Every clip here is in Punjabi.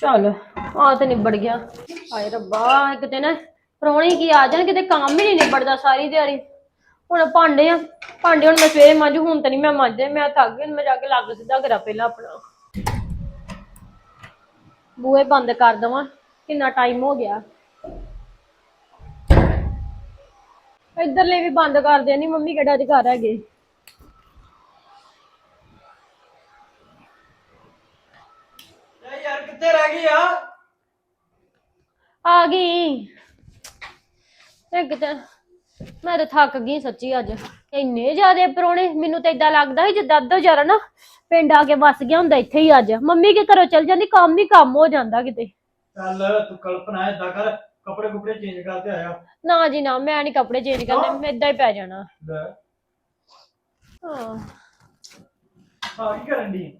ਚੱਲ ਆ ਤੇ ਨਿਬੜ ਗਿਆ। ਹਾਏ ਰੱਬਾ ਕਿਤੇ ਨਾ ਪ੍ਰਾਹੁਣੇ ਕੀ ਆ ਜਾਣ, ਕਿਤੇ ਕੰਮ ਹੀ ਨਹੀਂ ਨਿਬੜਦਾ ਸਾਰੀ ਦਿਹਾੜੀ। ਹੁਣ ਭਾਂਡੇ ਆ, ਭਾਂਡੇ ਹੁਣ ਮੈਂ ਸਵੇਰੇ ਮਾਂਜੂ, ਹੁਣ ਤਾਂ ਨਹੀਂ ਮੈਂ ਮਾਂਜੇ, ਮੈਂ ਥੱਕ ਗਈ ਹੁਣ ਮੈਂ ਜਾ ਕੇ ਲੱਗ ਸਿੱਧਾ ਕਰਾਂ ਪਹਿਲਾਂ ਆਪਣਾ। ਬੂਹੇ ਬੰਦ ਕਰ ਦਵਾਂ, ਕਿੰਨਾ ਟਾਈਮ ਹੋ ਗਿਆ। ਇੱਧਰਲੇ ਵੀ ਬੰਦ ਕਰ ਦੇ ਮੰਮੀ ਕਿਹੜਾ ਦੇ ਘਰ ਹੈਗੇ ਇਹ ਯਾਰ ਕਿੱਥੇ ਰਹਿ ਗਈ ਆ? ਆ ਗਈ। ਇੱਕ ਤਾਂ ਮੈਂ ਤਾਂ ਥੱਕ ਗਈ ਸੱਚੀ ਅੱਜ। ਇੰਨੇ ਜ਼ਿਆਦੇ ਪਰੋਣੇ ਮੈਨੂੰ ਤਾਂ ਇਦਾਂ ਲੱਗਦਾ ਸੀ ਜਿੱਦਾਂ ਅੱਧੋ ਜਰਾ ਨਾ ਪਿੰਡ ਆ ਕੇ ਵਸ ਗਿਆ ਹੁੰਦਾ ਇੱਥੇ ਹੀ ਅੱਜ। ਮੰਮੀ ਕੇ ਘਰੋਂ ਚਲ ਜਾਂਦੀ ਕੰਮ ਹੀ ਕੰਮ ਹੋ ਜਾਂਦਾ ਕਿਤੇ। ਚੱਲ ਤੂੰ ਕਲਪਨਾ ਏਦਾਂ ਕਰ ਕੱਪੜੇ ਕੁਪੜੇ ਚੇਂਜ ਕਰਕੇ ਆਇਆ। ਨਾ ਜੀ ਨਾ ਮੈਂ ਨਹੀਂ ਕੱਪੜੇ ਚੇਂਜ ਕਰਨੇ ਮੈਂ ਇਦਾਂ ਹੀ ਪੈ ਜਾਣਾ। ਲੈ। ਹਾਂ। ਆ ਕੀ ਕਰਨ ਦੀ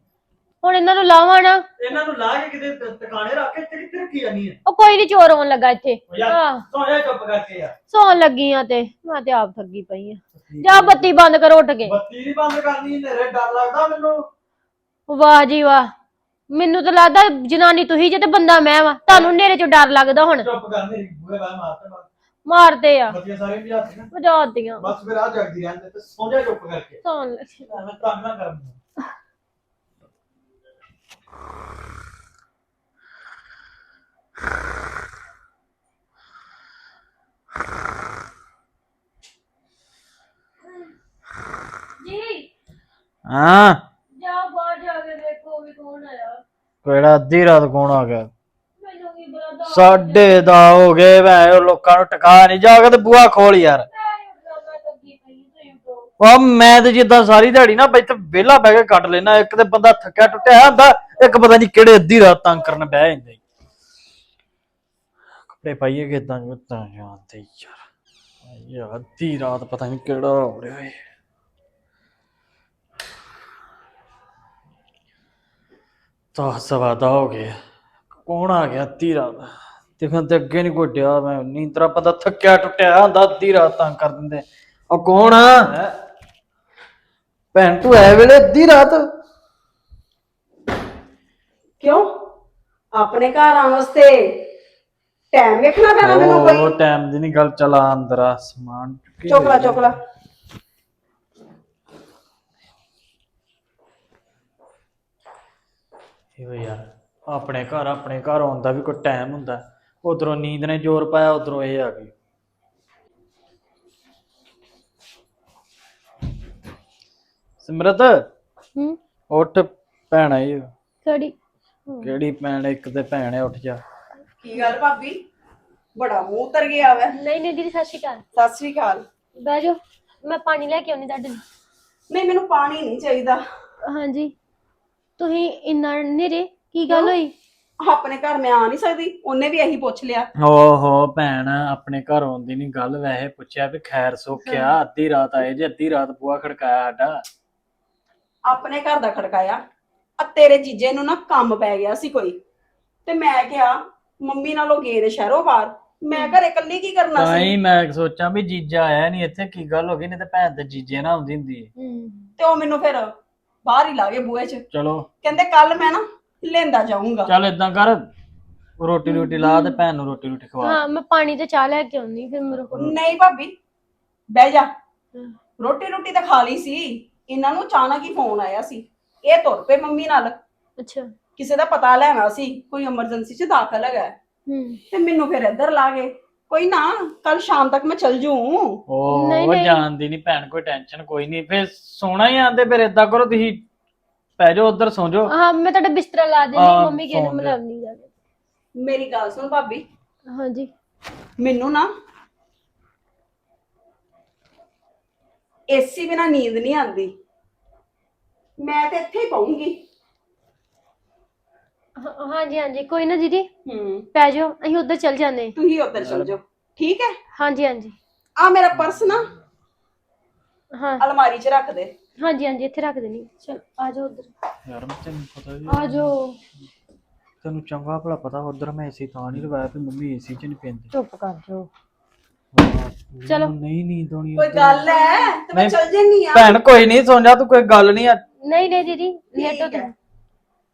ਹੁਣ ਇਹਨਾਂ ਨੂੰ ਲਾਵਾਂ ਨਾ। ਇਹਨਾਂ ਨੂੰ ਲਾ ਕੇ ਕਿਤੇ ਟ- ਟਿਕਾਣੇ ਰੱਖ ਕੇ ਤੇਰੀ ਤੇਰੀ ਕੀ ਜਾਨੀ ਹੈ? ਉਹ ਕੋਈ ਨਹੀਂ ਚੋਰ ਆਉਣ ਲੱਗਾ ਇੱਥੇ। ਉਹ ਯਾਰ ਹਾਂ ਸੌ ਜਾ ਚੁੱਪ ਕਰਕੇ ਯਾਰ। ਸੌਣ ਲੱਗੀ ਆ ਤੇ ਮੈਂ ਤੇ ਆਪ ਥੱਕੀ ਪਈ ਆ। ਜਾ ਬੱਤੀ ਬੰਦ ਕਰੋ ਉੱਠ ਕੇ। ਬੱਤੀ ਨਹੀਂ ਬੰਦ ਕਰਨੀ ਨੇਰੇ ਡਰ ਲੱਗਦਾ ਮੈਨੂੰ। ਵਾਹ ਜੀ ਵਾਹ। ਮੈਨੂੰ ਤਾਂ ਲੱਗਦਾ ਜਨਾਨੀ ਤੁਸੀਂ ਜੇ ਤੇ ਬੰਦਾ ਮੈਂ ਵਾ। ਤੁਹਾਨੂੰ ਨੇਰੇ ਚੋਂ ਡਰ ਲੱਗਦਾ ਹੁਣ। ਚੁੱਪ ਕਰ ਮੇਰੀ ਬੂਹੇ ਬਾਹਰ ਮਾਰਤੇ ਬਸ ਮਾਰਦੇ ਆ। ਬੱਤੀਆਂ ਸਾਰੇ ਵੀ ਹੱਥ ਨੇ। ਵਜਾਦੀਆਂ ਬਸ ਫਿਰ ਆ ਜਗਦੀ ਰਹਿੰਦੇ ਤੇ ਸੌ ਜਾ ਚੁੱਪ ਕਰਕੇ। ਸੌਣ ਲੱਗੀ। ਐਵੇਂ ਤੰਗ ਨਾ ਕਰ ਮੈਨੂੰ ਜੀ ਹਾਂ। ਜਾ ਬਾਹਰ ਜਾ ਕੇ ਦੇਖੋ ਵੀ ਕੌਣ ਆਇਆ। ਕਿਹੜਾ ਅੱਧੀ ਰਾਤ ਕੌਣ ਆ ਗਿਆ? ਮੈਨੂੰ ਕੀ ਪਤਾ ਦਾ ਹੋ ਗਏ ਮੈਂ ਉਹ ਲੋਕਾਂ ਨੂੰ ਟਿਕਾ ਨਹੀਂ। ਜਾ ਕੇ ਤੇ ਬੂਹਾ ਖੋਲ ਯਾਰ। ਉਹ ਮੈਂ ਤੇ ਜਿੱਦਾਂ ਸਾਰੀ ਦਿਹਾੜੀ ਨਾ ਇੱਥੇ ਵਿਹਲਾ ਬਹਿ ਕੇ ਕੱਟ ਲੈਣਾ ਇੱਕ ਤੇ ਬੰਦਾ ਥੱਕਿਆ ਟੁੱਟਿਆ ਹੁੰਦਾ ਇੱਕ ਪਤਾ ਨਹੀਂ ਕਿਹੜੇ ਅੱਧੀ ਰਾਤ ਤੰਗ ਕਰਨ ਬਹਿ ਜਾਂਦੇ। ਕੱਪੜੇ ਪਾਈਏ ਕਿਦਾਂ ਜੁੱਤਾਂ ਜਾਂਦੇ ਯਾਰ। ਯਾਰ ਅੱਧੀ ਰਾਤ ਪਤਾ ਨਹੀਂ ਕਿਹੜਾ ਹੋ ਰਿਹਾ ਏ। ਤਾਂ ਸਵਾਦਾ ਹੋ ਗਿਆ ਕੌਣ ਆ ਗਿਆ ਅੱਧੀ ਰਾਤ? ਦੇਖਣ ਤੇ ਅੱਗੇ ਨਹੀਂ ਕੋਈ ਡਿਆ ਮੈਂ। ਨੀਂਦਰਾ ਪਤਾ ਥੱਕਿਆ ਟੁੱਟਿਆ ਹੁੰਦਾ ਅੱਧੀ ਰਾਤ ਤੰਗ ਕਰ ਦਿੰਦੇ। ਉਹ ਕੌਣ ਆ? ਭੈਣ ਤੂੰ ਐ ਵੇਲੇ ਅੱਧੀ ਰਾਤ? ਕਿਉਂ? ਆਪਣੇ ਘਰ ਆਉਣ ਵਾਸਤੇ ਟਾਈਮ ਵੇਖਣਾ ਪੈਣਾ ਮੈਨੂੰ ਉਹ ਕੋਈ? ਟਾਈਮ ਦੀ ਨਹੀਂ ਗੱਲ ਚਲਾ ਅੰਦਰ ਆ ਸਮਾਨ ਚੁੱਕੀ ਚੁੱਕ ਲਾ ਚੁੱਕ ਲਾ। ਇਹੋ ਯਾਰ ਆਪਣੇ ਘਰ ਆਪਣੇ ਘਰ ਆਉਣ ਦਾ ਵੀ ਕੋਈ ਟਾਈਮ ਹੁੰਦਾ। ਉਧਰੋਂ ਨੀਂਦ ਨੇ ਜ਼ੋਰ ਪਾਇਆ ਉਧਰੋਂ ਇਹ ਆ ਗਈ। ਸਿਮਰਤ ਹੂੰ? ਉੱਠ ਭੈਣ ਓ। ਕਿਹੜੀ? ਕਿਹੜੀ ਭੈਣ? ਇੱਕ ਤੇ ਭੈਣ ਹੈ ਉੱਠ ਜਾ। ਕੀ ਗੱਲ ਭਾਬੀ? ਬੜਾ ਮੂੰਹ ਉਤਰ ਗਿਆ ਵੈ। ਨਹੀਂ ਨਹੀਂ ਦੀਦੀ ਸਤਿ ਸ਼੍ਰੀ ਅਕਾਲ। ਸਤਿ ਸ੍ਰੀ ਅਕਾਲ। ਬਹਿ ਜਾਓ ਮੈਂ ਪਾਣੀ ਲੈ ਕੇ ਆਉਣੀ ਤੁਹਾਡੇ ਲਈ। ਨਹੀਂ ਮੈਨੂੰ ਪਾਣੀ ਨਹੀਂ ਚਾਹੀਦਾ। ਹਾਂਜੀ। ਤੁਸੀਂ ਇੰਨਾ ਨੇਰੇ ਕੀ ਗੱਲ ਹੋਈ? ਆਪਣੇ ਘਰ ਮੈਂ ਆ ਨਹੀਂ ਸਕਦੀ ਉਹਨੇ ਵੀ ਇਹੀ ਪੁੱਛ ਲਿਆ। ਓਹੋ ਭੈਣ ਆਪਣੇ ਘਰ ਆਉਣ ਦੀ ਨਹੀਂ ਗੱਲ ਵੈਸੇ ਪੁੱਛਿਆ ਵੀ ਖੈਰ ਸੋਖਿਆ ਅੱਧੀ ਰਾਤ ਆਏ ਜੇ ਅੱਧੀ ਰਾਤ ਬੂਆ ਖੜਕਾਇਆ ਸਾਡਾ। ਆਪਣੇ ਘਰ ਦਾ ਖੜਕਾਇਆ ਆ ਤੇਰੇ ਜੀਜੇ ਨੂੰ ਨਾ ਕੰਮ ਪੈ ਗਿਆ ਸੀ ਕੋਈ। ਤੇ ਮੈਂ ਕਿਹਾ ਮੰਮੀ ਨਾਲੋਂ ਗਏ ਨੇ ਸ਼ਹਿਰੋਂ ਬਾਹਰ ਮੈਂ ਘਰੇ ਇਕੱਲੀ ਕੀ ਕਰਨਾ ਤਾਂ ਸੀ? ਹੀ ਮੈਂ ਸੋਚਾਂ ਵੀ ਜੀਜਾ ਆਇਆ ਨਹੀਂ ਇੱਥੇ ਕੀ ਗੱਲ ਹੋ ਗਈ ਨਹੀਂ ਤੇ ਭੈਣ ਤੇ ਜੀਜੇ ਨਾ ਆਉਂਦੀ ਹੁੰਦੀ। ਹੂੰ। ਤੇ ਉਹ ਮੈਨੂੰ ਫਿਰ ਬਾਹਰ ਹੀ ਲਾ ਗਏ ਬੂਹੇ 'ਚ। ਚਲੋ। ਕਹਿੰਦੇ ਕੱਲ ਮੈਂ ਨਾ ਲੈਂਦਾ ਜਾਊਂਗਾ। ਚੱਲ ਇਦਾਂ ਕਰ ਰੋਟੀ ਰੋਟੀ ਲਾ ਤੇ ਭੈਣ ਨੂੰ ਰੋਟੀ ਰੋਟੀ ਖਵਾ। ਹਾਂ ਮੈਂ ਪਾਣੀ ਤੇ ਚਾਹ ਲੈ ਕੇ ਆਉਣੀ ਫਿਰ ਮੇਰੇ ਕੋਲ। ਨਹੀਂ ਭਾਬੀ ਬਹਿ ਜਾ। ਰੋਟੀ ਰੋਟੀ ਤਾਂ ਖਾ ਲਈ ਸੀ। ਇਹਨਾਂ ਨੂੰ ਅਚਾਨਕ ਹੀ ਫੋਨ ਆਇਆ ਸੀ। ਇਹ ਤੁਰ ਪਏ ਮੰਮੀ ਨਾਲ। ਅੱਛਾ। ਕਿਸੇ ਦਾ ਪਤਾ ਲੈਣਾ ਸੀ ਕੋਈ ਐਮਰਜੈਂਸੀ 'ਚ ਦਾਖਲ ਹੈਗਾ। ਹੈ। ਹੂੰ। ਤੇ ਮੈਨੂੰ ਫਿਰ ਇੱਧਰ ਲਾ ਗਏ। ਕੋਈ ਨਾ ਕੱਲ ਸ਼ਾਮ ਤੱਕ ਮੈਂ ਚਲ ਜੂ। ਉਹ ਨਹੀਂ, ਉਹ ਨਹੀਂ। ਜਾਣਦੀ ਨਹੀਂ ਭੈਣ ਕੋਈ ਟੈਨਸ਼ਨ ਕੋਈ ਨਹੀਂ। ਫੇਰ ਸੋਣਾ ਹੀ ਆਂਦੇ ਫਿਰ ਇਦਾਂ ਕਰੋ ਤੁਸੀਂ ਪੈ ਜਾਓ ਉਧਰ ਸੌਂ ਜਾਓ। ਹਾਂ ਮੈਂ ਤੁਹਾਡਾ ਬਿਸਤਰਾ ਲਾ ਦੇਣੀ ਹਾਂ, ਮੰਮੀ ਕਹਿੰਦੇ ਸੌਂ ਜਾ। ਮਿਲਾਉਣੀ ਜਾ ਕੇ ਮੇਰੀ ਗੱਲ ਸੁਣ ਭਾਬੀ। ਹਾਂਜੀ। ਮੈਨੂੰ ਨਾ ਏਸੀ ਬਿਨਾ ਨੀਂਦ ਨਹੀਂ ਆਉਂਦੀ। ਮੈਂ ਤੇ ਇੱਥੇ ਹੀ ਪਊਂਗੀ। ਹਾਂ- ਹਾਂਜੀ ਹਾਂਜੀ। ਕੋਈ ਨਾ ਦੀਦੀ ਹੂੰ। ਪੈ ਜਾਓ। ਅਸੀਂ ਉੱਧਰ ਚੱਲ ਜਾਂਦੇ। ਤੁਸੀਂ ਉੱਧਰ ਚਲ ਜਾਓ। ਠੀਕ ਹੈ? ਹਾਂਜੀ ਹਾਂਜੀ। ਆ ਮੇਰਾ ਪਰਸ ਨਾ ਹਾਂ। ਅਲਮਾਰੀ 'ਚ ਰੱਖ ਦੇ। ਹਾਂਜੀ ਹਾਂਜੀ ਇੱਥੇ ਰੱਖ ਦੇਣੀ ਚਲ ਆ ਜਾਓ ਉੱਧਰ। ਯਾਰ ਮੈਂ ਤੈਨੂੰ ਪਤਾ ਹੀ ਆ। ਜਾਓ। ਤੈਨੂੰ ਚੰਗਾ ਭਲਾ ਪਤਾ ਉਧਰ ਮੈਂ ਏਸੀ ਤਾਂ ਨਹੀਂ ਲਵਾਇਆ ਵੀ ਮੰਮੀ ਏਸੀ 'ਚ ਨਹੀਂ ਪੈਂਦੀ। ਚੁੱਪ ਕਰ ਜਾਓ। ਚਲੋ। ਨਹੀਂ ਨਹੀਂ ਦੋਣੀ ਕੋਈ ਗੱਲ ਹੈ? ਤੇ ਮੈਂ ਨਹੀਂ। ਚਲ ਜੰਨੀ ਆ ਭੈਣ ਕੋਈ ਨਹੀਂ ਸੌਂ ਜਾ ਤੂੰ ਕੋਈ ਗੱਲ ਨਹੀਂ ਆ। ਨਹੀਂ ਨਹੀਂ ਦੀਦੀ। ਲੇਟੋ ਠੀਕ ਤੇ ਹੈ।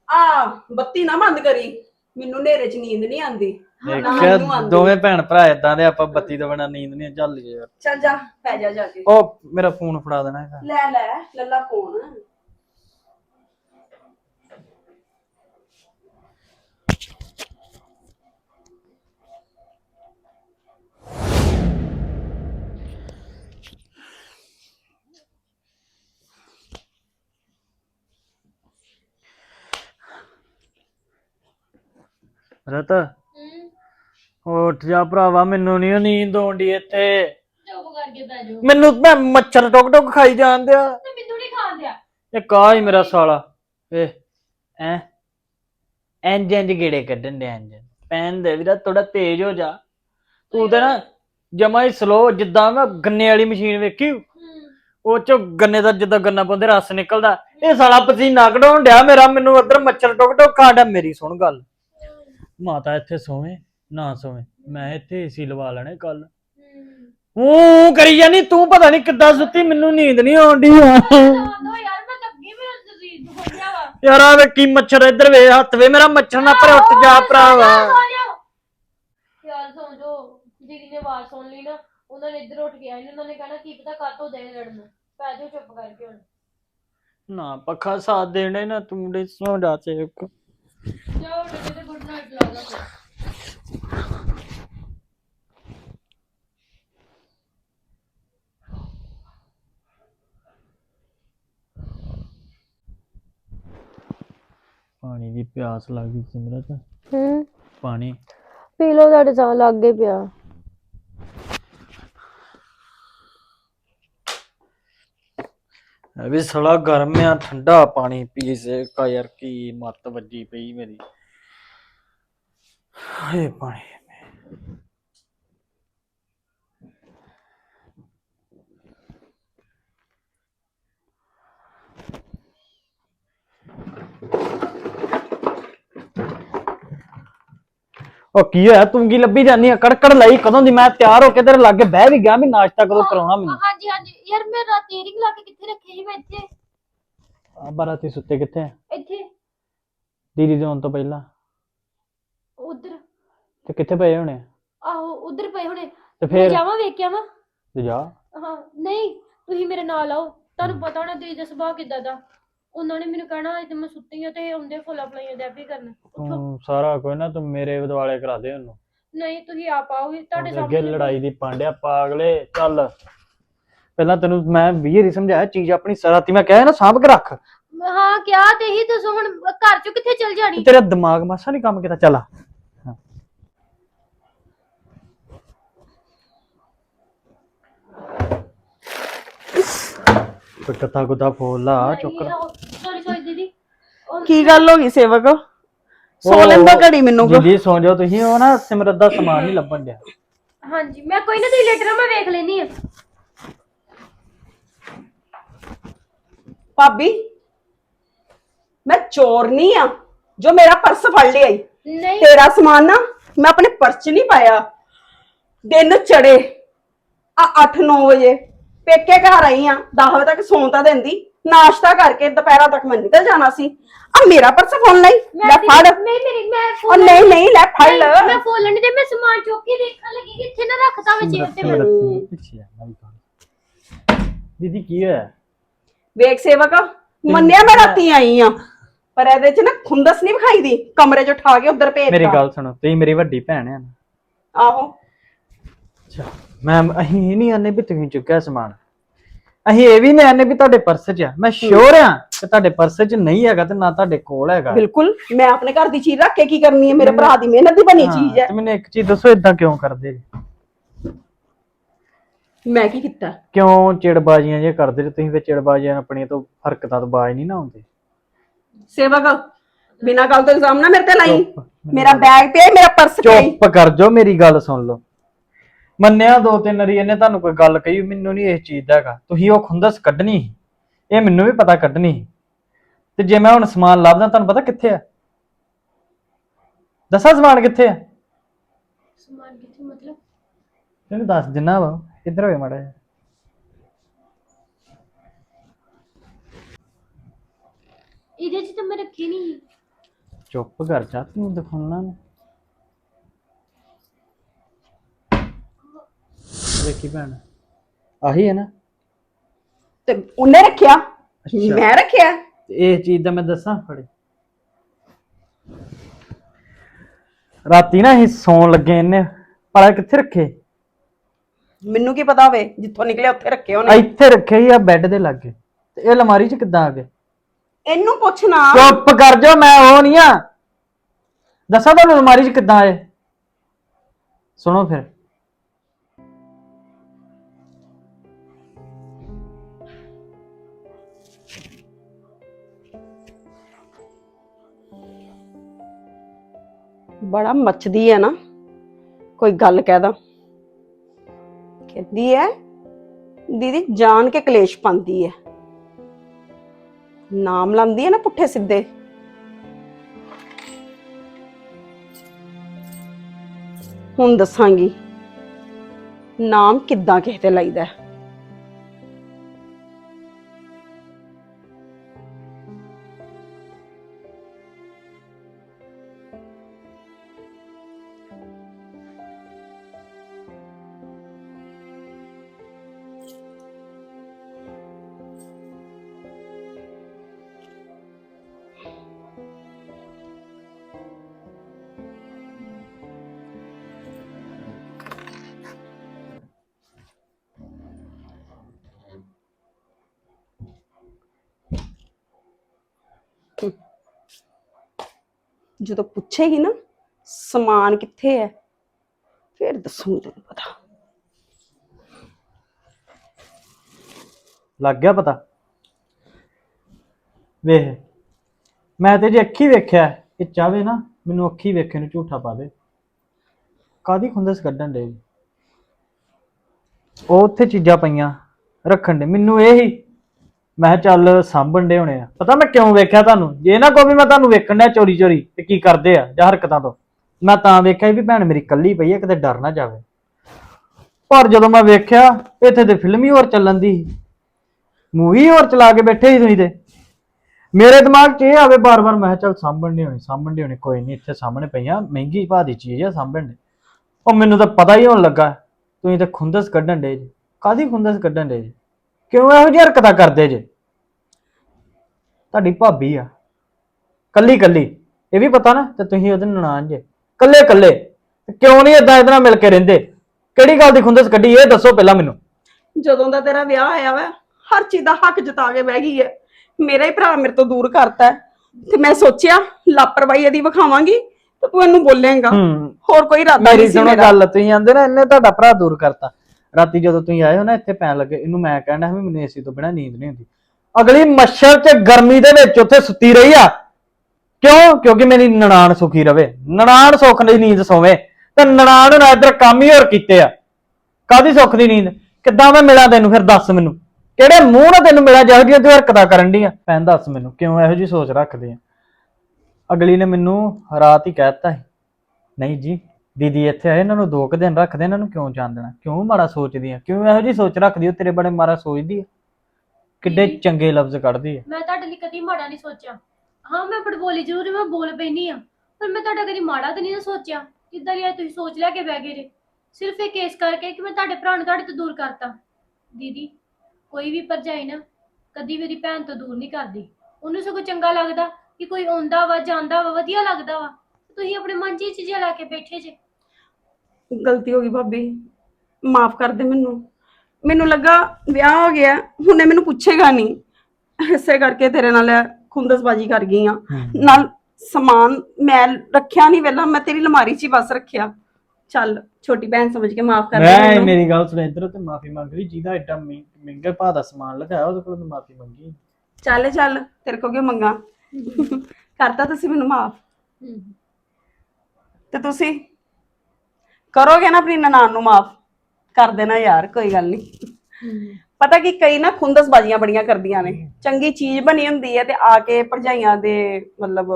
ਆ ਬੱਤੀ ਨਾ ਬੰਦ ਕਰੀ। ਮੈਨੂੰ ਨੇਰੇ 'ਚ ਨੀਂਦ ਨਹੀਂ ਮੈਨੂੰ ਆਉਂਦੀ। ਦੋਵੇਂ ਭੈਣ ਭਰਾ ਇਦਾਂ ਦੇ ਆਪਾਂ ਬੱਤੀ ਤੋਂ ਬਿਨਾ ਨੀਂਦ ਨਹੀਂ ਚੱਲ ਯਾਰ। ਚੱਲ ਜਾ ਪੈ ਜਾ ਜਾ ਕੇ। ਉਹ ਮੇਰਾ ਫੋਨ ਫੜਾ ਦੇਣਾ ਹੈਗਾ। ਲੈ ਲੈ ਲੱਲਾ ਫੋਨ। ਰਤ। ਉੱਠ ਜਾ ਭਰਾਵਾ ਮੈਨੂੰ ਨਹੀਂ ਨੀਂਦ ਆਉਂਦੀ ਇੱਥੇ। ਚੁੱਪ ਕਰਕੇ ਬਹਿ ਜਾਓ। ਮੈਨੂੰ ਮੈਂ ਮੱਛਰ ਟੁਕ ਟੁਕ ਖਾਈ ਜਾਂਦੇ ਆ ਤੇ ਮੈਨੂੰ ਨਹੀਂ ਖਾਣ ਦਿਆ। ਇਹ ਕਾ ਹੀ ਮੇਰਾ ਸਾਲਾ। ਏ ਐ ਇੰਜ ਇੰਜ ਗੇੜੇ ਕੱਢਣ ਦੇ ਇੰਜ। ਪੈਨ ਦੇ ਵੀਰਾ ਥੋੜਾ ਤੇਜ਼ ਹੋ ਜਾ। ਤੂੰ ਤੇ ਨਾ ਜਮਾ ਹੀ ਸਲੋ ਜਿੱਦਾਂ ਮੈਂ ਗੰਨੇ ਵਾਲੀ ਮਸ਼ੀਨ ਵੇਖੀ। ਉਹ ਚ ਗੰਨੇ ਦਾ ਜਿੱਦਾਂ ਗੰਨਾ ਪਾਉਂਦੇ ਰਸ ਨਿਕਲਦਾ। ਇਹ ਸਾਲਾ ਪਸੀਨਾ ਕਢਾਉਣ ਡਿਆ ਮੇਰਾ। ਮੈਨੂੰ ਅੰਦਰ ਮੱਛਰ ਟੁਕ ਟੁਕ ਖਾਂਦਾ ਮੇਰੀ ਸੁਣ ਗੱਲ। ਮਾਤਾ ਇੱਥੇ ਸੋਵੇ ਨਾ ਸੋਵੇ। ਮੈਂ ਇੱਥੇ ਏਸੀ ਲਵਾ ਲੈਣੇ ਕੱਲ ਹੂੰ। ਕਰੀ ਜਾਨੀ ਤੂੰ ਪਤਾ ਨਹੀਂ ਕਿੱਦਾਂ ਸੁੱਤੀ ਮੈਨੂੰ ਨੀਂਦ ਨਹੀਂ ਆਉਂਦੀ ਯਾਰ ਗਿਆ ਆ ਵੇ ਕੀ ਮੱਛਰ ਇੱਧਰ ਵੇ ਹੱਥ ਵੇ ਮੇਰਾ ਮੱਛਰ ਨਾ ਪਰ ਉੱਠ ਜਾ ਭਰਾਵਾ ਯਾਰ ਸਮਝੋ ਦੀਦੀ ਨੇ ਆਵਾਜ਼ ਸੁਣ ਲਈ ਨਾ ਉਹਨਾਂ ਨੇ ਇੱਧਰ ਉੱਠ ਕੇ ਆਏ ਨੇ ਉਹਨਾਂ ਨੇ ਕਹਿਣਾ ਕੀ ਪਤਾ ਕਾਤੋਂ ਦੇ ਲੜਨ ਪੈ ਜਾਓ ਚੁੱਪ ਕਰਕੇ ਹੁਣ। ਨਾ ਪੱਖਾ ਸਾਥ ਦੇਣੇ ਨਾ ਤੂੰ ਸੌ ਜਾ ਜਾਓ ਡੱਡੇ ਤੇ ਗੁੱਡ ਨਾਈਟ ਲਾ ਦੋ ਪਾਣੀ ਦੀ ਪਿਆਸ ਲੱਗ ਗਈ ਸਿਮਰਤ ਹੂੰ। ਪਾਣੀ। ਪੀ ਲਓ ਤੁਹਾਡੇ ਸਾਹ ਲੱਗ ਗਏ ਪਿਆ। ਵੀ ਸੜਾ ਗਰਮ ਆ, ਠੰਡਾ ਪਾਣੀ ਪੀ ਸੇ ਕਾ ਯਾਰ ਕੀ ਮੱਤ ਵੱਜੀ ਪਈ ਮੇਰੀ। ਹਾਏ ਪਾਣੀ। ਉਹ ਕੀ ਹੋਇਆ? ਤੂੰ ਕੀ ਲੱਭੀ ਜਾਨੀ ਆ? ਕੜਕੜ ਲਈ ਕਦੋਂ ਦੀ? ਮੈਂ ਤਿਆਰ ਹੋ ਕੇ ਤੇਰੇ ਲਾਗੇ ਬਹਿ ਵੀ ਗਿਆ ਵੀ ਨਾਸ਼ਤਾ ਕਦੋਂ ਕਰਾਉਣਾ ਮੈਨੂੰ। ਹਾਂਜੀ ਹਾਂਜੀ। ਯਾਰ ਮੈਂ ਰਾਤੀ ਏਅਰਿੰਗ ਲਾ ਕੇ ਕਿੱਥੇ ਰੱਖੀ ਸੀ? ਮੈਂ ਇੱਥੇ। ਆ ਬਾਰਾਤੀ ਸੁੱਤੇ ਕਿੱਥੇ ਆ? ਇੱਥੇ। ਦੀਦੀ ਆਉਣ ਤੋਂ ਪਹਿਲਾਂ। ਉਧਰ। ਤੇ ਕਿੱਥੇ ਪਏ ਹੋਣੇ? ਆਹੋ ਉਧਰ ਪਏ ਹੋਣੇ। ਤੇ ਮੈਂ ਫੇਰ? ਜਾਵਾਂ ਵੇਖ ਕੇ ਆਵਾਂ ਤੇ ਜਾ। ਹਾਂ ਨਹੀਂ ਤੁਸੀਂ ਮੇਰੇ ਨਾਲ ਆਓ। ਤੁਹਾਨੂੰ ਪਤਾ ਹੋਣਾ ਦੀਦੀ ਦਾ ਸੁਭਾਅ ਕਿੱਦਾਂ ਦਾ। ਉਹਨਾਂ ਨੇ ਮੈਨੂੰ ਕਹਿਣਾ ਤੇ ਮੈਂ ਸੁੱਤੀ ਆ ਤੇ ਆਉਂਦੇ ਫੁੱਲਾ ਫਲਾਈਆਂ ਵੀ ਕਰਨ। ਉੱਠੋ। ਤੂੰ ਸਾਰਾ ਕੋਈ ਨਾ ਤੂੰ ਮੇਰੇ ਦੁਆਲੇ ਕਰਾ ਦੇ ਉਹਨੂੰ। ਨਹੀਂ ਤੁਸੀਂ ਆਪ ਆਓਗੇ ਤੁਹਾਡੇ ਅੱਗੇ ਸਾਹਮਣੇ ਲੜਾਈ ਦੀ ਪਾਂਡਿਆ ਪਾਗਲੇ ਚੱਲ। ਪਹਿਲਾਂ ਤੈਨੂੰ ਮੈਂ 20 ਵਾਰੀ ਸਮਝਾਇਆ ਚੀਜ਼ ਆਪਣੀ ਸਰਾਤੀ ਮੈਂ ਕਿਹਾ ਨਾ ਸਾਂਭ ਕੇ ਰੱਖ। ਹਾਂ ਕਿਹਾ ਤੇ ਹੀ ਦੱਸੋ ਹੁਣ ਘਰ ਚੋਂ ਕਿੱਥੇ ਚਲ ਜਾਣੀ? ਤੇਰਾ ਦਿਮਾਗ ਮਾਸਾ ਨਹੀਂ ਕੰਮ ਕੀਤਾ ਚੱਲ ਆ। ਕੋਈ ਕਥਾ ਕੁਤਾ ਫੋਲ ਲਾ ਚੁੱਕ ਸੌਰੀ ਸੌਰੀ ਦੀਦੀ ਉਹ ਕੀ ਗੱਲ ਹੋ ਗਈ ਸੇਵਕ? ਸੋ ਲੈਂਦਾ ਘੜੀ ਮੈਨੂੰ ਕੋ। ਜੀ ਸੌਂ ਜਾਓ ਤੁਸੀਂ ਉਹ ਨਾ ਸਿਮਰਤ ਦਾ ਸਮਾਨ ਨਹੀਂ ਲੱਭਣ ਡਿਆ। ਹਾਂਜੀ ਮੈਂ ਕੋਈ ਨਾ ਤੁਸੀਂ ਲੇਟਰ ਮੈਂ ਵੇਖ ਲੈਣੀ ਆ। ਭਾਬੀ ਮੈਂ ਚੋਰ ਨਹੀਂ ਆ ਜੋ ਮੇਰਾ ਪਰਸ ਫੜ ਲਿਆ ਈ ਨਹੀਂ। ਤੇਰਾ ਸਮਾਨ ਨਾ ਮੈਂ ਆਪਣੇ ਪਰਸ 'ਚ ਨਹੀਂ ਪਾਇਆ। ਦਿਨ ਚੜੇ ਆ 8-9 ਵਜੇ ਪੇਕੇ ਘਰ ਆਈ ਆ 10 ਵਜੇ ਤੱਕ ਸੌਂ ਤਾਂ ਦਿੰਦੀ। ਨਾਸ਼ਤਾ ਕਰਕੇ ਦੁਪਹਿਰਾਂ ਤੱਕ ਮੈਂ ਨਿਕਲ ਜਾਣਾ ਸੀ। ਆ ਮੇਰਾ ਪਰਸ ਫੋਨ ਲਈ ਮੈਂ ਲੈ ਫੜ। ਨਹੀਂ ਮੇਰੀ ਮੈਂ ਉਹ ਫੋਨ ਨਹੀਂ ਨਹੀਂ ਲੈ ਫੜ। ਲੈ ਮੈਂ ਫੋਲਣ ਦੇ ਮੈਂ ਸਮਾਨ ਚੁੱਕ ਕੇ ਦੇਖਣ ਲੱਗੀ ਕਿ ਇੱਥੇ ਨਾ ਰੱਖਤਾ ਵੇ ਚੇਅਰ ਤੇ ਮੈਂ ਪਿੱਛੇ ਆ। ਦੀਦੀ ਕੀ ਹੋਇਆ? ਵੇਖ ਸੇਵਕ ਮੰਨਿਆ ਮੈਂ ਰਾਤੀ ਆਈ ਆ ਪਰ ਇਹਦੇ 'ਚ ਨਾ ਖੁੰਦਸ ਨਹੀਂ ਵਿਖਾਈ ਦੀ ਕਮਰੇ 'ਚ ਉਠਾ ਕੇ ਉਧਰ ਭੇਜ ਮੇਰੀ ਗੱਲ ਸੁਣੋ ਤੁਸੀਂ ਮੇਰੀ ਵੱਡੀ ਭੈਣ ਆ ਨਾ। ਆਹੋ। ਅੱਛਾ ਮੈਂ ਅਸੀਂ ਇਹ ਨਹੀਂ ਆਨੇ ਵੀ ਤੁਸੀਂ ਚੁੱਕਿਆ ਸਮਾਨ। ਅਸੀਂ ਇਹ ਵੀ ਨਹੀਂ ਆਨੇ ਵੀ ਤੁਹਾਡੇ ਪਰਸ 'ਚ ਆ। ਮੈਂ ਸ਼ੋਰ ਆ ਕਿ ਤੁਹਾਡੇ ਪਰਸ 'ਚ ਨਹੀਂ ਹੈਗਾ ਤੇ ਨਾ ਤੁਹਾਡੇ ਕੋਲ ਹੈਗਾ। ਬਿਲਕੁਲ ਮੈਂ ਆਪਣੇ ਘਰ ਦੀ ਚੀਜ਼ ਰੱਖ ਕੇ ਕੀ ਕਰਨੀ ਹੈ? ਮੇਰੇ ਭਰਾ ਦੀ ਮਿਹਨਤ ਦੀ ਬਣੀ ਚੀਜ਼ ਹੈ। ਤੇ ਮੈਨੂੰ ਇੱਕ ਚੀਜ਼ ਦੱਸੋ ਇਦਾਂ ਕਿਉਂ ਕਰਦੇ ਜੀ? ਮੈਂ ਕੀ ਕੀਤਾ? ਕਿਉਂ ਚਿੜਬਾਜ਼ੀਆਂ ਜੇ ਕਰਦੇ ਜੇ? ਤੁਸੀਂ ਵੀ ਚਿੜਬਾਜ਼ੀਆਂ ਆਪਣੀਆਂ ਤੋਂ ਹਰਕਤਾਂ ਤੋਂ ਬਾਜ਼ ਨਹੀਂ ਨਾ ਆਉਂਦੇ। ਸੇਵਕ ਬਿਨਾਂ ਗੱਲ ਤੋਂ ਇਲਜ਼ਾਮ ਨਾ ਮੇਰੇ ਤੇ ਲਾਈ। ਮੇਰਾ ਬੈਗ ਪਿਆ ਮੇਰਾ ਪਰਸ ਈ। ਚੁੱਪ ਕਰ ਜੋ ਮੇਰੀ ਗੱਲ ਸੁਣ ਲਓ। ਮੰਨਿਆ ਦੋ ਤਿੰਨ ਵਾਰੀ ਇਹਨੇ ਤੁਹਾਨੂੰ ਕੋਈ ਗੱਲ ਕਹੀ ਮੈਨੂੰ ਨਹੀਂ ਇਸ ਚੀਜ਼ ਦਾ ਹੈਗਾ ਤੁਸੀਂ ਉਹ ਖੁੰਦਸ ਕੱਢਣੀ ਸੀ। ਇਹ ਮੈਨੂੰ ਵੀ ਪਤਾ ਕੱਢਣੀ ਸੀ। ਤੇ ਜੇ ਮੈਂ ਹੁਣ ਸਮਾਨ ਲੱਭਦਾ ਤੁਹਾਨੂੰ ਪਤਾ ਕਿੱਥੇ ਆ ਦੱਸਾਂ ਸਮਾਨ ਕਿੱਥੇ ਆ ਸਮਾਨ ਕਿੱਥੇ ਮਤਲਬ ਤੈਨੂੰ ਦੱਸ ਦਿਨਾ ਵਾ ਇੱਧਰ ਹੋਏ ਮਾੜਾ ਜਿਹਾ। ਇਹਦੇ 'ਚ ਤਾਂ ਮੈਂ ਰੱਖੀ ਨਹੀਂ ਚੁੱਪ ਕਰ ਜਾ ਤੂੰ ਦਿਖਾਉਣਾ ਨਾ ਦੇਖੀ ਭੈਣ। ਆਹੀ ਹੈ ਨਾ। ਤੇ ਉਹਨੇ ਰੱਖਿਆ। ਮੈਂ ਰੱਖਿਆ? ਇਹ ਚੀਜ਼ ਦਾ ਮੈਂ ਦੱਸਾਂ ਫੜੇ। ਰਾਤੀ ਨਾ ਅਸੀਂ ਸੌਣ ਲੱਗੇ ਇਹਨੇ ਪਰ ਕਿੱਥੇ ਰੱਖੇ? ਮੈਨੂੰ ਕੀ ਪਤਾ ਹੋਵੇ ਜਿੱਥੋਂ ਨਿਕਲਿਆ ਉੱਥੇ ਰੱਖੇ ਉਹਨੇ। ਇੱਥੇ ਰੱਖੇ ਹੀ ਆ ਬੈੱਡ ਦੇ ਲਾਗੇ। ਤੇ ਇਹ ਅਲਮਾਰੀ 'ਚ ਕਿੱਦਾਂ ਆ ਗਏ? ਇਹਨੂੰ ਪੁੱਛਣਾ। ਚੁੱਪ ਕਰ ਜਾ ਮੈਂ ਉਹ ਨਹੀਂ ਆ। ਦੱਸਾਂ ਤੁਹਾਨੂੰ ਅਲਮਾਰੀ 'ਚ ਕਿੱਦਾਂ ਆਏ? ਸੁਣੋ ਫਿਰ। ਬੜਾ ਮੱਚਦੀ ਹੈ ਨਾ। ਕੋਈ ਗੱਲ ਕਹਿਦਾ ਕਹਿੰਦੀ ਹੈ, ਦੀਦੀ ਜਾਣ ਕੇ ਕਲੇਸ਼ ਪਾਉਂਦੀ ਹੈ। ਨਾਮ ਲਾਉਂਦੀ ਹੈ ਨਾ ਪੁੱਠੇ ਸਿੱਧੇ। ਹੁਣ ਦੱਸਾਂਗੀ, ਨਾਮ ਕਿੱਦਾਂ ਕਿਸੇ ਤੇ ਲਾਈਦਾ ਹੈ। ਜਦੋਂ ਪੁੱਛੇਗੀ ਨਾ, ਸਮਾਨ ਕਿੱਥੇ ਹੈ? ਫਿਰ ਦੱਸੂ ਤੈਨੂੰ ਪਤਾ। ਲੱਗ ਗਿਆ ਪਤਾ? ਵੇਖ, ਮੈਂ ਤੇ ਜੇ ਅੱਖੀ ਵੇਖਿਆ ਇਹ ਚਾਵੇ ਨਾ, ਮੈਨੂੰ ਅੱਖੀ ਵੇਖੇ ਨੂੰ ਝੂਠਾ ਪਾਵੇ। ਦੇ ਕਾਦੀ ਖੁੰਦਸ ਕੱਢਣ ਦੇ ਉਹ ਉੱਥੇ ਚੀਜ਼ਾਂ ਪਈਆਂ ਰੱਖਣ ਦੇ ਮੈਨੂੰ ਇਹ ਹੀ ਮੈਂ ਕਿਹਾ ਚੱਲ ਸਾਂਭਣ ਦੇ ਹੋਣੇ ਆ। ਪਤਾ ਮੈਂ ਕਿਉਂ ਵੇਖਿਆ ਤੁਹਾਨੂੰ? ਜੇ ਨਾ ਕੋਈ ਵੀ ਮੈਂ ਤੁਹਾਨੂੰ ਵੇਖਣ ਡਿਆ ਚੋਰੀ ਚੋਰੀ, ਤੇ ਕੀ ਕਰਦੇ ਆ ਜਾਂ ਹਰਕਤਾਂ ਤੋਂ? ਮੈਂ ਤਾਂ ਵੇਖਿਆ ਵੀ ਭੈਣ ਮੇਰੀ ਕੱਲੀ ਪਈ ਆ, ਕਿਤੇ ਡਰ ਨਾ ਜਾਵੇ। ਪਰ ਜਦੋਂ ਮੈਂ ਵੇਖਿਆ, ਇੱਥੇ ਤੇ ਫਿਲਮ ਹੀ ਹੋਰ ਚੱਲਣ ਦੀ ਮੂਵੀ ਹੋਰ ਚਲਾ ਕੇ ਬੈਠੇ ਸੀ ਤੁਸੀਂ ਤੇ। ਮੇਰੇ ਦਿਮਾਗ 'ਚ ਇਹ ਆਵੇ ਬਾਰ-ਬਾਰ, ਮੈਂ ਕਿਹਾ ਚੱਲ ਸਾਂਭਣ ਨਹੀਂ ਹੋਣੀ ਸਾਂਭਣ ਨਹੀਂ ਹੋਣੀ, ਕੋਈ ਨਹੀਂ ਇੱਥੇ ਸਾਹਮਣੇ ਪਈਆਂ, ਮਹਿੰਗੀ ਭਾਅ ਦੀ ਚੀਜ਼ ਆ ਸਾਂਭਣ ਦੇ ਉਹ ਮੈਨੂੰ ਤਾਂ ਪਤਾ ਹੀ ਹੋਣ ਲੱਗਾ, ਤੁਸੀਂ ਤਾਂ ਖੁੰਦਸ ਕੱਢਣ ਦੇ ਜੀ। ਕਾਦੀ ਖੁੰਦਸ ਕੱਢਣ ਦੇ ਜੀ? ਕਿਉਂ ਇਹੋ ਜਿਹੀ ਹਰਕਤਾਂ ਕਰਦੇ ਜੇ? ਤੁਹਾਡੀ ਭਾਬੀ ਆ। ਕੱਲੀ ਕੱਲੀ। ਇਹ ਵੀ ਪਤਾ ਨਾ ਤੇ ਤੁਸੀਂ ਉਹਦੇ ਨਨਾਣ ਜੇ। ਕੱਲੇ ਕੱਲੇ। ਕਿਉਂ ਨਹੀਂ ਏਦਾਂ ਇਹਦੇ ਨਾਲ ਮਿਲ ਕੇ ਰਹਿੰਦੇ? ਕਿਹੜੀ ਗੱਲ ਦੀ ਖੁੰਦਸ ਕੱਢੀ ਇਹ? ਦੱਸੋ ਪਹਿਲਾਂ ਮੈਨੂੰ। ਜਦੋਂ ਦਾ ਤੇਰਾ ਵਿਆਹ ਆਇਆ ਵਾ ਹਰ ਚੀਜ਼ ਦਾ ਹੱਕ ਜਤਾ ਕੇ ਬਹਿ ਗਈ ਹੈ ਮੇਰਾ ਹੀ ਭਰਾ ਮੇਰੇ ਤੋਂ ਦੂਰ ਕਰਤਾ। ਹੈ ਤੇ ਮੈਂ ਸੋਚਿਆ ਲਾਪਰਵਾਹੀ ਇਹਦੀ ਵਿਖਾਵਾਂਗੀ ਤੇ ਤੂੰ ਇਹਨੂੰ ਬੋਲੇਂਗਾ। ਹੂੰ। ਹੋਰ ਕੋਈ ਇਰਾਦਾ ਮੇਰੀ ਨਹੀਂ ਸੀ ਸੁਣੋ ਮੇਰਾ। ਗੱਲ ਤੁਸੀਂ ਆਂਦੇ ਨਾ ਇਹਨੇ ਤੁਹਾਡਾ ਭਰਾ ਦੂਰ ਕਰਤਾ। ਰਾਤੀ ਜਦੋਂ ਤੁਸੀਂ ਆਏ ਹੋ ਨਾ ਇੱਥੇ ਪੈਣ ਲੱਗੇ, ਇਹਨੂੰ ਮੈਂ ਕਹਿਣਾ ਵੀ ਮੈਨੂੰ ਏਸੀ ਤੋਂ ਬਿਨਾ ਨੀਂਦ ਨਹੀਂ ਹੁੰਦੀ ਅਗਲੀ ਮੱਛਰ ਤੇ ਗਰਮੀ ਦੇ ਵਿੱਚ ਉੱਥੇ ਸੁੱਤੀ ਰਹੀ ਆ। ਕਿਉਂ? ਕਿਉਂਕਿ ਮੇਰੀ ਨਨਾਣ ਸੁਖੀ ਰਵੇ। ਨਨਾਣ ਸੁੱਖ ਦੀ ਨੀਂਦ ਸੋਵੇ। ਤੇ ਨਨਾਣ ਨਾ ਇੱਧਰ ਕੰਮ ਹੀ ਹੋਰ ਕੀਤੇ ਆ। ਕਾਦੀ ਸੁੱਖ ਦੀ ਨੀਂਦ? ਕਿੱਦਾਂ ਮੈਂ ਮਿਲਾਂ ਤੈਨੂੰ? ਫਿਰ ਦੱਸ ਮੈਨੂੰ। ਕਿਹੜੇ ਮੂੰਹ ਨਾਲ ਤੈਨੂੰ ਮਿਲਾਂ? ਜਿਹੋ ਜਿਹੀਆਂ ਤੂੰ ਹਰਕਤਾਂ ਕਰਨ ਦੀ ਆ। ਭੈਣ, ਦੱਸ ਮੈਨੂੰ, ਕਿਉਂ ਇਹੋ ਜਿਹੀ ਸੋਚ ਰੱਖਦੇ ਆ? ਅਗਲੀ ਨੇ ਮੈਨੂੰ ਰਾਤ ਹੀ ਕਹਿਤਾ ਸੀ, ਨਹੀਂ ਜੀ ਦੀਦੀ ਇੱਥੇ ਆਏ ਇਹਨਾਂ ਨੂੰ ਦੋ ਕੁ ਦਿਨ ਰੱਖਦੇ ਇਹਨਾਂ ਨੂੰ ਕਿਉਂ ਜਾਣ ਦੇਣਾ? ਕਿਉਂ ਮਾੜਾ ਸੋਚਦੀ ਆ? ਕਿਉਂ ਇਹੋ ਜਿਹੀ ਸੋਚ ਰੱਖਦੀ ਆ? ਤੇਰੇ ਬੜੇ ਮਾੜਾ ਸੋਚਦੀ ਆ? ਕਿੱਡੇ ਦੀਦੀ। ਚੰਗੇ ਲਫ਼ਜ਼ ਕੱਢਦੀ ਆ। ਮੈਂ ਤੁਹਾਡੇ ਲਈ ਕਦੀ ਮਾੜਾ ਨਹੀਂ ਸੋਚਿਆ। ਹਾਂ ਮੈਂ ਬੜਬੋਲੀ ਜ਼ਰੂਰ ਮੈਂ ਬੋਲ ਪੈਣੀ ਆ ਪਰ ਮੈਂ ਤੁਹਾਡਾ ਕਦੀ ਮਾੜਾ ਤਾਂ ਨਹੀਂ ਨਾ ਸੋਚਿਆ। ਜਿੱਦਾਂ ਲਿਆ ਤੁਸੀਂ ਸੋਚ ਲਿਆ ਕਿ ਬਹਿ ਗਏ ਜੇ। ਸਿਰਫ ਇਹ ਕੇਸ ਕਰਕੇ ਕਿ ਮੈਂ ਤੁਹਾਡੇ ਭਰਾ ਨੂੰ ਤੁਹਾਡੇ ਤੋਂ ਦੂਰ ਕਰਤਾ। ਦੀਦੀ ਕੋਈ ਵੀ ਭਰਜਾਈ ਨਾ ਕਦੀ ਮੇਰੀ ਭੈਣ ਤੋਂ ਦੂਰ ਨਹੀਂ ਕਰਦੀ। ਉਹਨੂੰ ਸਗੋਂ ਚੰਗਾ ਲੱਗਦਾ ਕਿ ਕੋਈ ਆਉਂਦਾ ਵਾ ਜਾਂਦਾ ਵਾ ਵਧੀਆ ਲੱਗਦਾ ਵਾ। ਤੁਸੀਂ ਆਪਣੇ ਮਨ 'ਚ ਇਹ ਚੀਜ਼ਾਂ ਲਾ ਕੇ ਬੈਠੇ ਜੇ। ਗਲਤੀ ਹੋ ਗਈ ਭਾਬੀ। ਮਾਫ ਕਰ ਦੇ ਮੈਨੂੰ। ਮੈਨੂੰ ਲੱਗਾ ਵਿਆਹ ਹੋ ਗਿਆ ਹੁਣੇ ਮੈਨੂੰ ਪੁੱਛੇਗਾ ਨਹੀਂ ਇਸੇ ਕਰਕੇ ਤੇਰੇ ਨਾਲ ਖੁੰਦਸਬਾਜੀ ਕਰ ਗਈ ਆ। ਨਾਲ ਸਮਾਨ ਮੈਂ ਰੱਖਿਆ ਨਹੀਂ ਵੇਲਾ ਮੈਂ ਤੇਰੀ ਅਲਮਾਰੀ 'ਚ ਹੀ ਬਸ ਰੱਖਿਆ। ਚੱਲ ਛੋਟੀ ਭੈਣ ਸਮਝ ਕੇ ਮਾਫ ਕਰ ਦੇ ਮੈਂ ਮੈਨੂੰ। ਮੇਰੀ ਗੱਲ ਸੁਣ ਇੱਧਰ ਤੇ ਮਾਫੀ ਮੰਗ ਰਹੀ ਜਿਹਦਾ ਐਡਾ ਮਹਿ- ਮਹਿੰਗੇ ਭਾਅ ਦਾ ਸਮਾਨ ਲਗਾਇਆ ਉਹਦੇ ਕੋਲ ਤਾਂ ਮਾਫੀ ਮੰਗੀ। ਚੱਲ ਚੱਲ ਤੇਰੇ ਕੋ ਕਿਉਂ ਮੰਗਾ? ਕਰਤਾ ਤੁਸੀਂ ਮੈਨੂੰ ਮਾਫ। ਤੇ ਤੁਸੀਂ? ਕਰੋਗੇ ਨਾ ਆਪਣੀ ਨਨਾਣ ਨੂੰ ਮਾਫ ਕਰ ਦੇਣਾ ਯਾਰ ਕੋਈ ਗੱਲ ਨਹੀਂ ਪਤਾ ਕਿ ਕਈ ਨਾ ਖੁੰਦਸਬਾਜ਼ੀਆਂ ਬੜੀਆਂ ਕਰਦੀਆਂ ਨੇ। ਚੰਗੀ ਚੀਜ਼ ਬਣੀ ਹੁੰਦੀ ਹੈ ਤੇ ਆ ਕੇ ਭਰਜਾਈਆਂ ਦੇ ਮਤਲਬ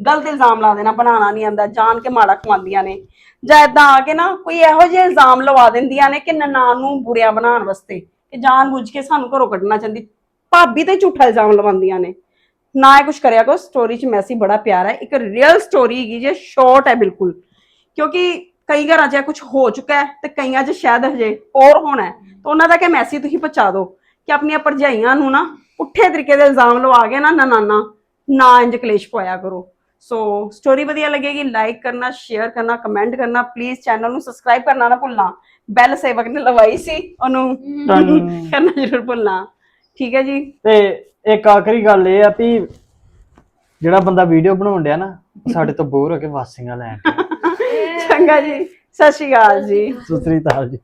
ਗਲਤ ਇਲਜ਼ਾਮ ਲਾ ਦੇਣਾ ਬਣਾਉਣਾ ਨਹੀਂ ਆਂਦਾ ਜਾਣ ਕੇ ਮਾੜਾ ਖਵਾਉਂਦੀਆਂ ਨੇ। ਜਾਂ ਏਦਾਂ ਆ ਕੇ ਨਾ ਕੋਈ ਇਹੋ ਜਿਹੇ ਇਲਜ਼ਾਮ ਲਵਾ ਦਿੰਦੀਆਂ ਨੇ ਕਿ ਨਨਾਣ ਨੂੰ ਬੁਰਿਆ ਬਣਾਉਣ ਵਾਸਤੇ ਕਿ ਜਾਣ ਬੁੱਝ ਕੇ ਸਾਨੂੰ ਘਰੋਂ ਕੱਢਣਾ ਚਾਹੁੰਦੀ। ਭਾਬੀ ਤੇ ਝੂਠਾ ਇਲਜ਼ਾਮ ਲਵਾਉਂਦੀਆਂ ਨੇ। ਨਾ ਇਹ ਕੁਝ ਕਰਿਆ ਕਰੋ ਸਟੋਰੀ 'ਚ ਮੈਸੇਜ ਬੜਾ ਪਿਆਰਾ ਹੈ। ਇੱਕ ਰੀਅਲ ਸਟੋਰੀ ਹੈਗੀ ਜੇ ਸ਼ਾਰਟ ਹੈ ਬਿਲਕੁਲ। ਕਿਉਂਕਿ ਕਈ ਘਰਾਂ 'ਚ ਇਹ ਕੁਝ ਹੋ ਚੁੱਕਾ ਹੈ ਤੇ ਕਈਆਂ 'ਚ ਸ਼ਾਇਦ ਹਜੇ ਹੋਰ ਹੋਣਾ ਹੈ। ਤਾਂ ਉਹਨਾਂ ਦਾ ਕਿ ਮੈਸੇਜ ਤੁਸੀਂ ਪਹੁੰਚਾ ਦਿਓ ਕਿ ਆਪਣੀਆਂ ਭਰਜਾਈਆਂ ਨੂੰ ਨਾ ਪੁੱਠੇ ਤਰੀਕੇ ਦੇ ਇਲਜ਼ਾਮ ਲਵਾ ਕੇ ਨਾ ਨਨਾਨਾ ਨਾ ਇੰਜ ਕਲੇਸ਼ ਪਵਾਇਆ ਕਰੋ। ਸੋ ਸਟੋਰੀ ਵਧੀਆ ਲੱਗੇਗੀ ਲਾਈਕ ਕਰਨਾ ਸ਼ੇਅਰ ਕਰਨਾ ਕਮੈਂਟ ਕਰਨਾ ਪਲੀਜ਼ ਚੈਨਲ ਨੂੰ ਸਬਸਕ੍ਰਾਈਬ ਕਰਨਾ ਨਾ ਭੁੱਲਣਾ। ਬੈਲ ਸੇਵਕ ਨੇ ਲਵਾਈ ਸੀ ਉਹਨੂੰ। ਕਰਨਾ ਜ਼ਰੂਰ ਭੁੱਲਣਾ। ਠੀਕ ਹੈ ਜੀ? ਤੇ ਇੱਕ ਆਖਰੀ ਗੱਲ ਇਹ ਆ ਵੀ ਜਿਹੜਾ ਬੰਦਾ ਵੀਡੀਓ ਬਣਾਉਣ ਡਿਆ ਨਾ ਉਹ ਸਾਡੇ ਤੋਂ ਬੋਰ ਹੋ ਕੇ ਵਾਸੀਆਂ ਲੈਣ ਡਿਆ। ਚੰਗਾ ਜੀ। ਸਤਿ ਸ਼੍ਰੀ ਅਕਾਲ ਜੀ। ਸਤਿ ਸ੍ਰੀ ਅਕਾਲ ਜੀ।